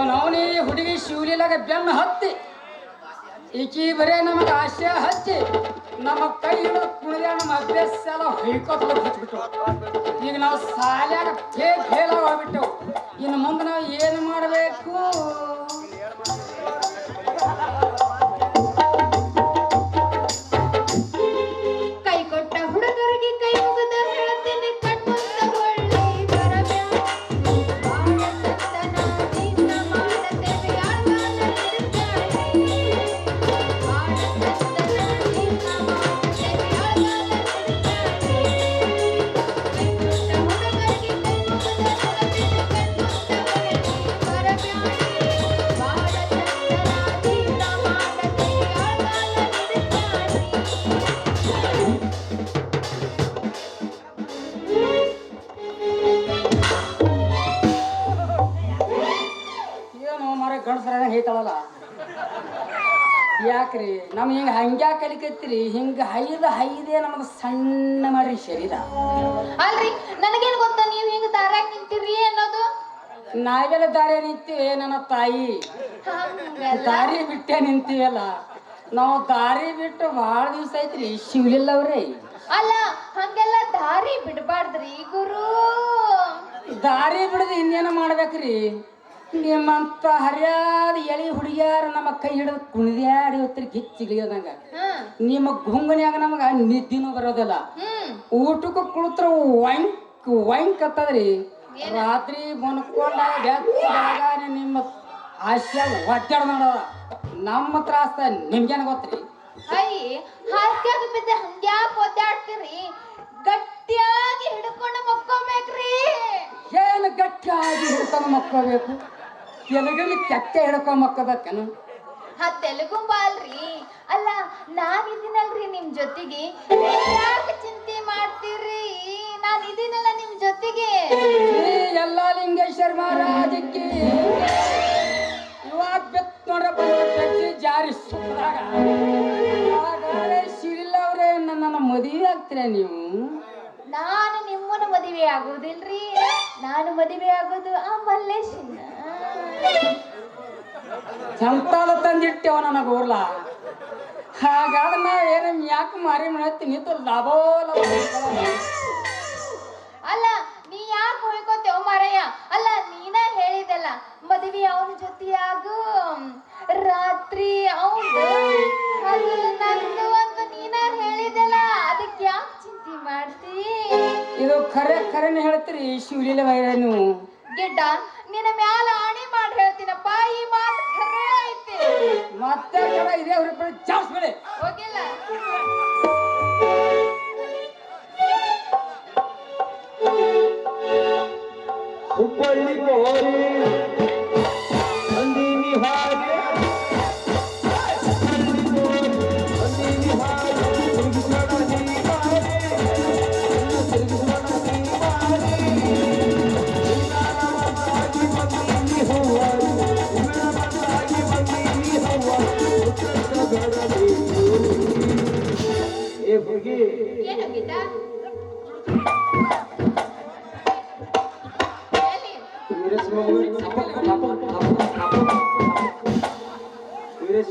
ಇವನವನಿ ಹುಡುಗಿ ಶಿವಲೀಲಾಗ ಬೆನ್ನು ಹತ್ತಿ. ಈಕಿ ಬರೇ ನಮಗೆ ಆಶೆ ಹಚ್ಚಿ ನಮ್ಮ ಕೈ ಹಿಡಿದು ಕುಣಿದ ನಮ್ಮ ಅಭ್ಯಾಸ ಎಲ್ಲ ಹೊಯ್ಕೋತ ಈಗ ನಾವು ಸಾಲ್ಯಾಗ ಫೇಲ್ ಹೋಗ್ಬಿಟ್ಟು ಇನ್ನು ಮುಂದೆ ನಾವು ಏನು ಮಾಡಬೇಕು? ಗಂಡಸರ ಹೇಳ್ತಾಳಲ್ಲ. ಯಾಕ್ರಿ? ನಮ್ ಹಿಂಗ ಹಂಗ್ಯಾಕ ಕಲಿಕತ್ರಿ ಹಿಂಗ ಹೈದ ಹೈದೇ ನಮಗ ಸಣ್ಣ ಮಾಡ್ರಿ ಶರೀರ. ಅಲ್ರಿ ನನಗೇನು ಗೊತ್ತ ನೀವ್ ಹಿಂಗ ದಾರ್ಯಾಗ ನಿಂತಿರಿ ಅನ್ನೋದು? ನಾವೆಲ್ಲ ದಾರಿ ನಿಂತೀವಿ ನನ್ನ ತಾಯಿ. ದಾರಿ ಬಿಟ್ಟೆ ನಿಂತೀವಲ್ಲ. ನಾವು ದಾರಿ ಬಿಟ್ಟು ಬಹಳ ದಿವಸ ಐತ್ರಿ ಶಿವಲಿಲ್ಲ ಅವ್ರಿ ಅಲ್ಲ ಹಂಗೆಲ್ಲ ದಾರಿ ಬಿಡಬಾರ್ದ್ರಿ ಗುರು. ದಾರಿ ಬಿಡದು ಇನ್ನೇನು ಮಾಡ್ಬೇಕ್ರಿ? ನಿಮ್ಮಂತ ಹರಿಯಾದ ಎಳಿ ಹುಡುಗಿಯಾರ ನಮ್ಮ ಕೈ ಹಿಡಿದು ಕುಣಿದ್ಯಾಡಿ ಹೊತ್ತಿರಿ ಗಿಚ್ಚಿಗಿಳಿಯೋದಂಗ ನಿಮ್ಮ ಗುಂಗನ್ಯಾಗ ನಮಗ ನಿದ್ದಿನೂ ಬರೋದಿಲ್ಲ. ಊಟಕ್ಕೂ ಕುಳಿತ್ರ ವೈಂಕ್ ವೈಂಕ್ ಅಂತದ್ರಿ ರಾತ್ರಿ ಮುನ್ಕೊಂಡ ಬೆಚ್ಚಗಾಗ ನಿಮ್ಮ ಹಾಸ್ಯಾಗ ಒದ್ದಾಡ ನೋಡವ ನಮ್ಮ ತ್ರಾಸ ನಿಮ್ಗೇನು ಗೊತ್ತ್ರಿ? ಅಯ್ಯ ಹಾಸ್ಯಾಗ ಬಿದ್ದ ಹಂಗ್ಯಾಕ್ ಒದ್ದಾಡ್ತೀರಿ ಗಟ್ಟಿಯಾಗಿ ಹಿಡ್ಕೊಂಡು ಮಕ್ಕೋಬೇಕ್ರಿ ಏನು ಗಟ್ಟಿಯಾಗಿ ಹಿಡ್ಕೊಂಡು ಮಕ್ಕೋಬೇಕು ಎಲಗಲ್ಲಿ ಕೆತ್ತೆ ಹಿಡ್ಕೊಂಡು ಮಕ್ಕೋಬೇಕೇನು? ಹಾ ತೆಲುಗು ಬಾಲ್ರಿ ಅಲ್ಲ ನಾನಿದ್ದೀನಲ್ರಿ ನಿಮ್ ಜೊತೆಗೆ. ಯಾಕೆ ಚಿಂತೆ ಮಾಡ್ತೀರಿ? ನಾನು ಇದೀನಲ್ಲ ನಿಮ್ ಜೊತೆಗೆ. ಈ ಎಲ್ಲ ಲಿಂಗೇಶ್ವರ ಮಹಾರಾಜಕ್ಕೆ ಇವಾಗ ಬೆತ್ ನೋಡ್ರಪ್ಪ ಬೆಚ್ಚಿ ಜಾರಿ ಹಾಗಾದ್ರೆ ಶಿರಿಲ್ಲ ಅವ್ರೆ ನನ್ನ ಮದುವೆ ಆಗ್ತೀರ ನೀವು? ನಾನು ನಿಮ್ಮನ್ನು ಮದುವೆ ಆಗೋದಿಲ್ರಿ. ನಾನು ಮದುವೆ ಆಗೋದು ಆ ಮಲ್ಲೇಶನ ಚಂತಾದ ತಂದಿಟ್ಟೆವ ನನಗ ಊರ್ಲ. ಹಾಗಾದ ನಾ ಏನ ಯಾಕೆ ಮಾರಿ ಮಾಡತ್ತಿ ನಿಂತು ಲಾಭೋ ಅಲ್ಲ ನೀ ಯಾಕೆ ಹೋಯ್ಕೋತೇವ ಮಾರಯ್ಯ? ಅಲ್ಲ ನೀನ ಹೇಳಿದಲ್ಲ ಮದುವೆ ಅವನ ಜೊತೆಯಾಗು ರಾತ್ರಿ ಅವನು ನಂದು ಅಂತ ನೀನ ಹೇಳಿದಲ್ಲ ಅದಕ್ಕೆ ಯಾಕೆ ಚಿಂತೆ ಮಾಡ್ತಿ? ಇದು ಖರೆ ಖರೇನೆ ಹೇಳ್ತೀರಿ ಶಿವಲೀಲೆ ವೈರ ನೀವು ಗಿಡ್ಡ ನಿನ್ನ ಮ್ಯಾಲ ಆಣಿ ಮಾಡಿ ಹೇಳ್ತೀನಪ್ಪ ಈ ಮಾತು ಖರೆ ಐತಿ ಮತ್ತೆ ಕಡ ಇದೇ ಅವ್ರ ಜಾಸ್ತಿ ಬೆಳೆ ಹೋಗಿಲ್ಲ ಹುಬ್ಬಳ್ಳಿ ಕೋರಿ ಏ ಹೋಗಿ ಏ ಹೋಗಿತಾ ಏರಿ ಶ್ರೀಮಹಮ್ಮದ್ ಅಪ್ಪಾ ಅಪ್ಪಾ ಅಪ್ಪಾ ಏರಿ